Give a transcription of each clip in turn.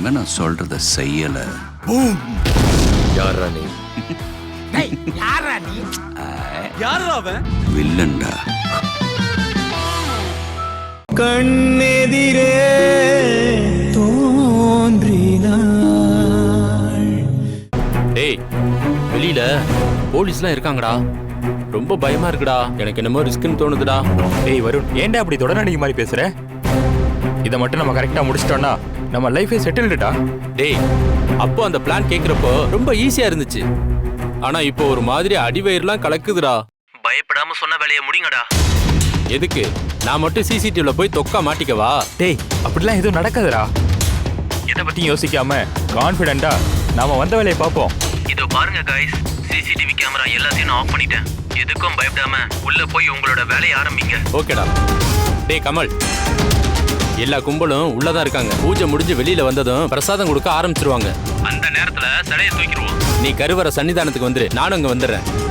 இனிமே நான் சொல்றத செய்யல. யாரா நீ? யாரா அவன்? வில்லன்டா. கண்ணெதிரே தோன்றினாள். டேய் வெளியில போலீஸ்லாம் இருக்காங்கடா. ரொம்ப பயமா இருக்குடா. எனக்கு என்னமோ ரிஸ்க்னு தோணுதுடா. ஏய் வருண் ஏன்டா அப்படி தொடர்நடிகை மாதிரி பேசுற? இதை மட்டும் நம்ம கரெக்டா முடிச்சிட்டோம்னா நம்ம லைஃபே செட்டில்டுடா டேய் அப்போ அந்த பிளான் கேக்குறப்போ ரொம்ப ஈஸியா இருந்துச்சு. ஆனா இப்போ ஒரு மாதிரி அடிவயிறுலாம் கலக்குதுடா. பயப்படாம சொன்ன வேலையை முடிங்கடா. எதுக்கு? நான் மட்டும் சிசிடிவில போய் தொக்கா மாட்டிக்கவா? டேய் அப்படிலாம் எதுவும் நடக்காதுடா. எதை பத்தியும் யோசிக்காம கான்ஃபிடென்ட்டா நாம வந்த வேலையை பார்ப்போம். இதோ பாருங்க காய்ஸ் சிசிடிவி கேமரா எல்லாத்தையும் நான் ஆஃப் பண்ணிட்டேன். எதுக்கும் பயப்படாம உள்ள போய் உங்களோட வேலையை ஆரம்பிங்க. ஓகேடா. டேய் கமல். எல்லா கும்பலும் உள்ளதான் இருக்காங்க. பூஜை முடிஞ்சு வெளியில வந்ததும் பிரசாதம் கொடுக்க ஆரம்பிச்சிருவாங்க. அந்த நேரத்துல சிலையை தூக்கிடுவோம். நீ கருவற சன்னிதானத்துக்கு வந்துரு. நானும் அங்க வந்துடுறேன்.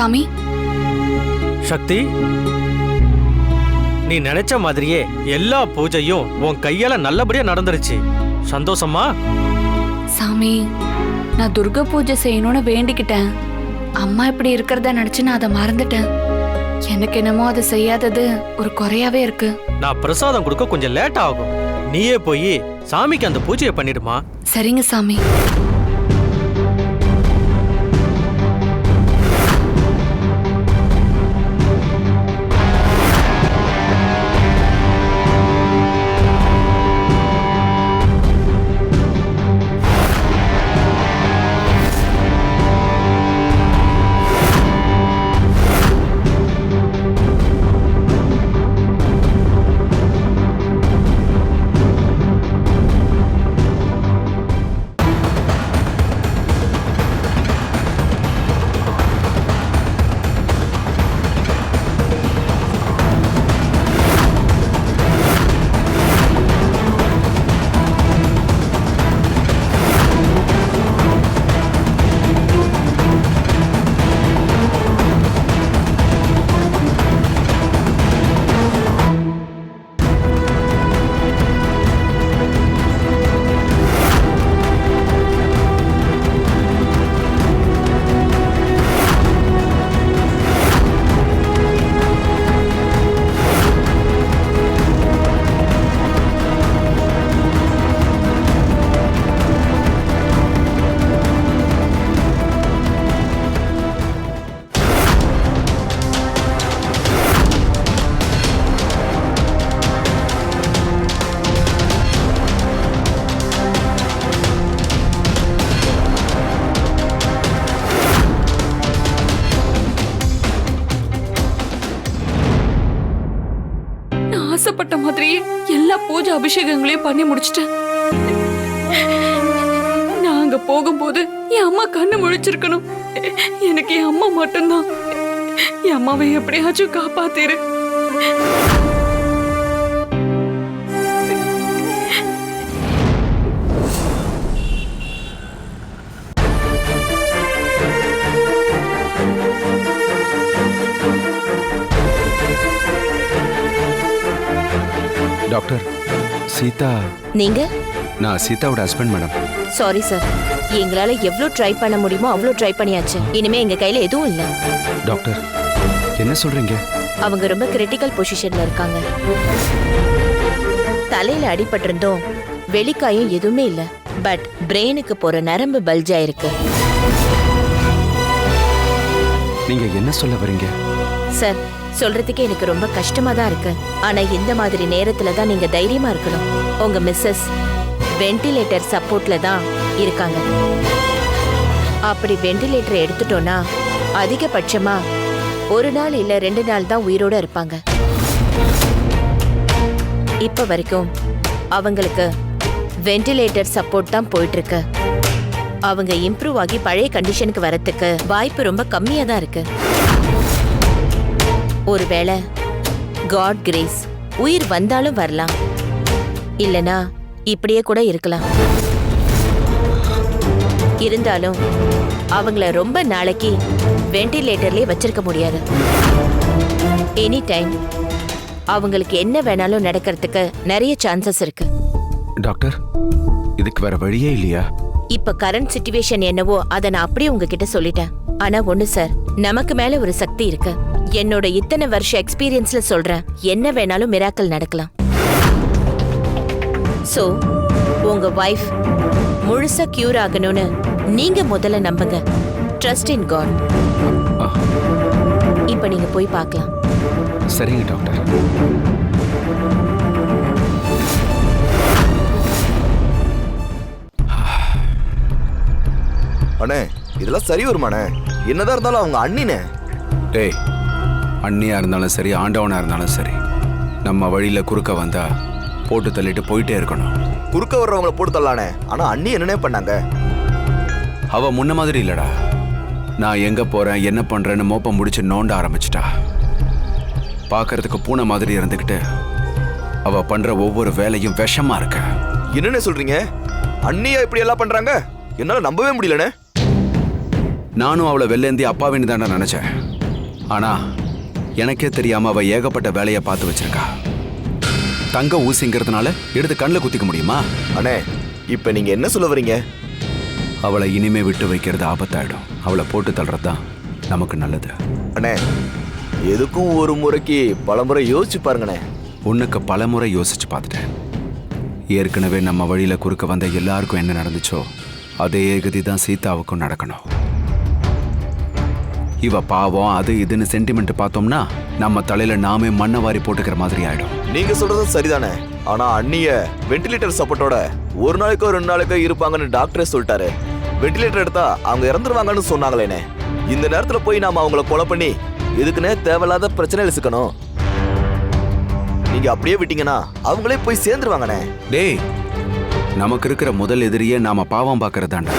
சாமி. சக்தி நீ நினைச்ச மாதிரியே எல்லா பூஜையும் உன் கையால நல்லபடியா நடந்துருச்சு. சந்தோஷமா? சாமி நான் துர்கா பூஜை செய்யணும்னு வேண்டிக்கிட்டேன். அம்மா இப்படி இருக்கிறத நினைச்சு நான் அதை மறந்துட்டேன். எனக்கு என்னமோ அதை செய்யாதது ஒரு குறையாவே இருக்கு. நான் பிரசாதம் கொடுக்க கொஞ்சம் லேட் ஆகும். நீயே போய் சாமிக்கு அந்த பூஜையை பண்ணிடுமா? சரிங்க சாமி. எல்லா பூஜை அபிஷேகங்களையும் பண்ணி முடிச்சிட்டேன். நான் அங்க போகும்போது என் அம்மா கண்ணு முழிச்சிருக்கணும். எனக்கு என் அம்மா மட்டும்தான். என் அம்மாவை எப்படியாச்சும் காப்பாத்திரு. சீதா. நீங்க? நான் சீதாவோட ஹஸ்பண்ட் மேடம் சாரி சார் எங்களால எவ்வளோ ட்ரை பண்ண முடியுமோ அவ்வளோ ட்ரை பண்ணியாச்சு. இனிமே எங்க கையில எதுவும் இல்ல. டாக்டர் என்ன சொல்றீங்க? அவங்க ரொம்ப கிரிட்டிக்கல் பொசிஷன்ல இருக்காங்க. தலையில அடிபட்டிருந்தோம். வெளிக்காயம் எதுவுமே இல்ல. பட் பிரெயினுக்கு போற நரம்பு பல்ஜ் ஆயிருக்கு. நீங்க என்ன சொல்ல வரீங்க? சார் சொல்றதுக்கே எனக்கு ரொம்ப கஷ்டமா தான் இருக்கு. ஆனா இந்த மாதிரி நேரத்துல தான் நீங்க தைரியமா இருக்கணும். உங்க மிஸ்ஸஸ் வென்டிலேட்டர் சப்போர்ட்ல தான் இருக்காங்க. அப்படி வென்டிலேட்டர் எடுத்துட்டோம்னா அதிகபட்சமா ஒரு நாள் இல்ல ரெண்டு நாள் தான் உயிரோட இருப்பாங்க. இப்ப வரைக்கும் அவங்களுக்கு வென்டிலேட்டர் சப்போர்ட் தான் போயிட்டு இருக்கு அவங்க இம்ப்ரூவ் ஆகி பழைய கண்டிஷனுக்கு வரத்துக்கு வாய்ப்பு ரொம்ப கம்மியா தான் இருக்கு. ஒருவேளை காட் கிரேஸ் உயிர் வந்தாலும் வரலாம். இல்லனா இப்படியே கூட இருக்கலாம். இருந்தாலும் அவங்கள ரொம்ப நாளைக்கு வென்டிலேட்டர்லயே வச்சிருக்க முடியாது. எனி டைம் அவங்களுக்கு என்ன வேணாலும் நடக்கிறதுக்கு நிறைய சான்சஸ் இருக்கு. டாக்டர் இதுக்கு வேற வழியே இல்லையா? இப்ப கரண்ட் சுச்சுவேஷன் என்னவோ அதை நான் அப்படியே உங்ககிட்ட சொல்லிட்டேன். ஆனா ஒண்ணு சார் நமக்கு மேல ஒரு சக்தி இருக்கு. என்னோட இத்தனை வருஷ எக்ஸ்பீரியன்ஸ்ல சொல்றேன். என்ன வேணாலும் மிராக்கல் நடக்கலாம். சோ உங்க வைஃப் முழுசா கியூர் ஆகணும்னு நீங்க முதல்ல நம்புங்க. ட்ரஸ்ட் இன் காட் இப்ப நீங்க போய் பார்க்கலாம். சரிங்க டாக்டர் அண்ணே இதெல்லாம் சரி வருமாண்ணே. என்னதான் இருந்தாலும் அவங்க அண்ணினே. டேய் அண்ணியா இருந்தாலும் சரி ஆண்டவனா இருந்தாலும் சரி நம்ம வழியில குறுக்க வந்தா போட்டு தள்ளிட்டு போயிட்டே இருக்கணும். குறுக்க வர்றவங்கள போட்டு தள்ளானே? ஆனா அண்ணி என்னனே பண்ணாங்க? அவ முன்ன மாதிரி இல்லடா. நான் எங்க போறேன் என்ன பண்றேன்னு மோப்பம் முடிச்சு நோண்ட ஆரம்பிச்சிட்டா. பார்க்கறதுக்கு பூனை மாதிரி இருந்துக்கிட்டு அவ பண்ற ஒவ்வொரு வேலையும் விஷமா இருக்கு. என்னண்ணே சொல்றீங்க? அண்ணியா இப்படி எல்லாம் பண்றாங்க? என்னால நம்பவே முடியலண்ணே. நானும் அவளை வெள்ளேந்தி அப்பாவின்னு தானே நினைச்சேன். ஆனா எனக்கே தெரியாம அவ ஏகப்பட்ட வேலையை பார்த்து வச்சிருக்கா. தங்க ஊசிங்கிறதுனால எடுத்து கண்ணில் குத்திக்க முடியுமா? அண்ணே இப்ப நீங்க என்ன சொல்ல வரீங்க? அவளை இனிமே விட்டு வைக்கிறது ஆபத்தாயிடும். அவளை போட்டு தள்ளுறது தான் நமக்கு நல்லது. அண்ணே எதுக்கும் ஒரு முறைக்கு பலமுறை யோசிச்சு பாருங்கண்ணே. உன்னுக்கு பலமுறை யோசிச்சு பார்த்துட்டேன். ஏற்கனவே நம்ம வழியில குறுக்க வந்த எல்லாருக்கும் என்ன நடந்துச்சோ அதே கதி தான் சீதாவுக்கும் நடக்கணும். இவ பாவம் அது இதுன்னு சென்டிமெண்ட் பார்த்தோம்னா நம்ம தலையில நாமே மண்ணை வாரி போட்டுக்கிற மாதிரி ஆயிடும். நீங்க சொல்றதும் சரிதானே? ஆனா அண்ணிய வென்டிலேட்டர் சப்போர்ட்டோட ஒரு நாளைக்கோ ரெண்டு நாளைக்கோ இருப்பாங்கன்னு டாக்டரே சொல்லிட்டாரு. வென்டிலேட்டர் எடுத்தா அவங்க இறந்துருவாங்கன்னு சொன்னாங்களேனே. இந்த நேரத்துல போய் நாம அவங்கள கொலை பண்ணி எதுக்குன்னே தேவையில்லாத பிரச்சனையில சிக்கணும் நீங்க அப்படியே விட்டீங்கன்னா அவங்களே போய் சேர்ந்துருவாங்கண்ணே டேய் நமக்கு இருக்கிற முதல் எதிரியே நாம பாவம் பார்க்கறதாண்டா.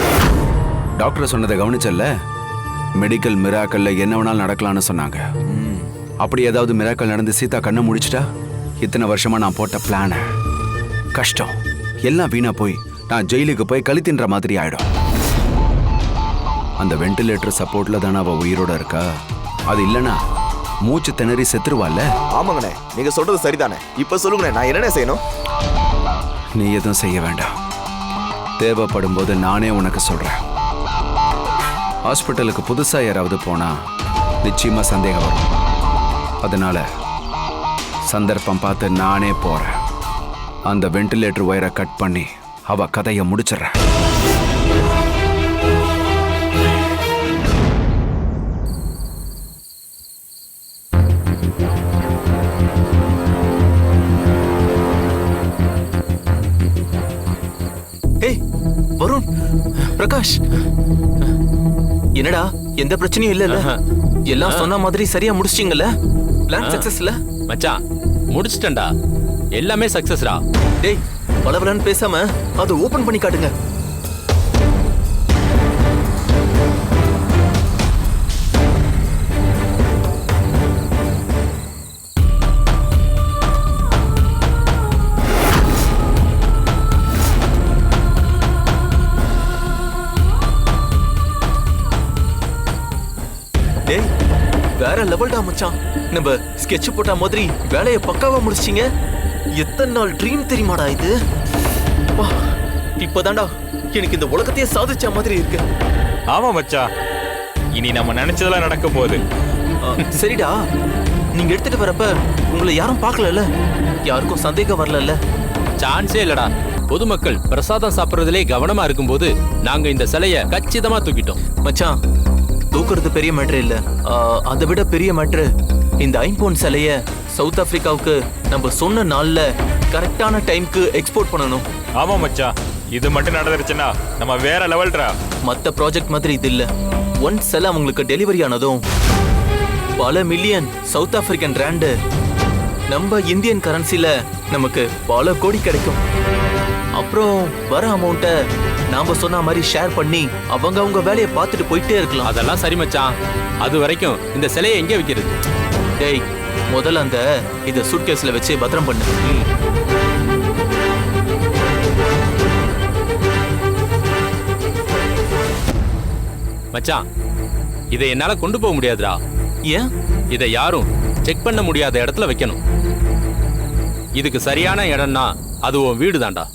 டாக்டர் சொன்னதை கவனிச்சல்ல? மெடிக்கல் மிராக்கல்ல என்ன வேணாலும் நடக்கலாம்னு சொன்னாங்க. அப்படி ஏதாவது மிராக்கல் நடந்து சீதா கண்ணை முடிச்சிட்டா? இத்தனை வருஷமா நான் போட்ட பிளான கஷ்டம். எல்லாம் வீணா போய் நான் ஜெயிலுக்கு போய் கழி தின்ற மாதிரி ஆயிடும். அந்த வென்டிலேட்டர் சப்போர்ட்ல தானே அவ உயிரோட இருக்கா? அது இல்லனா மூச்சு திணறி செத்துருவாள்ல? ஆமாங்கண்ணே நீங்க சொல்றது சரிதானே. இப்ப சொல்லுங்கண்ணே நான் என்னண்ணே செய்யணும்? நீ எதுவும் செய்ய வேண்டாம். தேவைப்படும் போது நானே உனக்கு சொல்றேன். ஹாஸ்பிட்டலுக்கு புதுசாக யாராவது போனால் நிச்சயமா சந்தேகம் வரும். அதனால சந்தர்ப்பம் பார்த்து நானே போகிறேன் அந்த வென்டிலேட்டர் ஒயரை கட் பண்ணி அவ கதையை முடிச்சிடுறேன். ஏய் வருண் பிரகாஷ். என்னடா? எந்த பிரச்சனையும் இல்லல்ல? எல்லாம் சொன்ன மாதிரி சரியா முடிச்சிட்டீங்கல்ல? பிளான் சக்சஸ்ல மச்சான் முடிச்சிட்டேன்டா. எல்லாமே சக்சஸ்டா டேய் பலபலன்னு பேசாம அதை ஓபன் பண்ணி காட்டுங்க. வேற லெவல்டா மச்சான். நம்ம ஸ்கெட்ச் போட்ட மாதிரி வேலையை பக்காவா முடிச்சிட்டீங்க. எத்தனை நாள் ட்ரீம் தெரியுமாடா இது? இப்பதான்டா எனக்கு இந்த உலகத்தையே சாதிச்ச மாதிரி இருக்கு. ஆமா மச்சான். இனி நம்ம நினைச்சதெல்லாம் நடக்க போகுது சரிடா. நீங்க எடுத்துட்டு வரப்ப உங்களை யாரும் பார்க்கலல்ல? யாருக்கும் சந்தேகம் வரலல்ல? சான்ஸே இல்லடா. பொதுமக்கள் பிரசாதம் சாப்பிடுறதுலே கவனமா இருக்கும்போது நாங்க இந்த சிலைய கச்சிதமா தூக்கிட்டோம். மச்சான் தூக்குறது பெரிய மேட்ரு இல்ல. அதை விட பெரிய மேட்ரு இந்த ஐம்பவுண்ட் சிலைய சவுத் ஆப்பிரிக்காவுக்கு நம்ம சொன்ன நாள்ல கரெக்டான டைம்க்கு எக்ஸ்போர்ட் பண்ணணும். ஆமா மச்சான் இது மட்டும் நடந்துருச்சுன்னா நம்ம வேற லெவல்ரா. மத்த ப்ராஜெக்ட் மாதிரி இது இல்ல. ஒன் சிலை அவங்களுக்கு டெலிவரி ஆனதும் பல மில்லியன் சவுத் ஆப்பிரிக்கன் ரேண்டு நம்ம இந்தியன் கரன்சில நமக்கு பல கோடி கிடைக்கும். அப்புறம் வர அமௌண்ட்டை நாம சொன்ன மாதிரி ஷேர் பண்ணி அவங்க அவங்க வேலையை பார்த்துட்டு போயிட்டே இருக்கலாம். அதெல்லாம் சரி மச்சான். அது வரைக்கும் இந்த சிலையை எங்கே வைக்கிறது? டேய் முதல்ல அந்த இதை சூட்கேஸ்ல வச்சு பத்திரம் பண்ணு. மச்சான் இதை என்னால கொண்டு போக முடியாதுடா. ஏன்? இதை யாரும் செக் பண்ண முடியாத இடத்துல வைக்கணும். இதுக்கு சரியான இடம்னா அது உன் வீடு தான்டா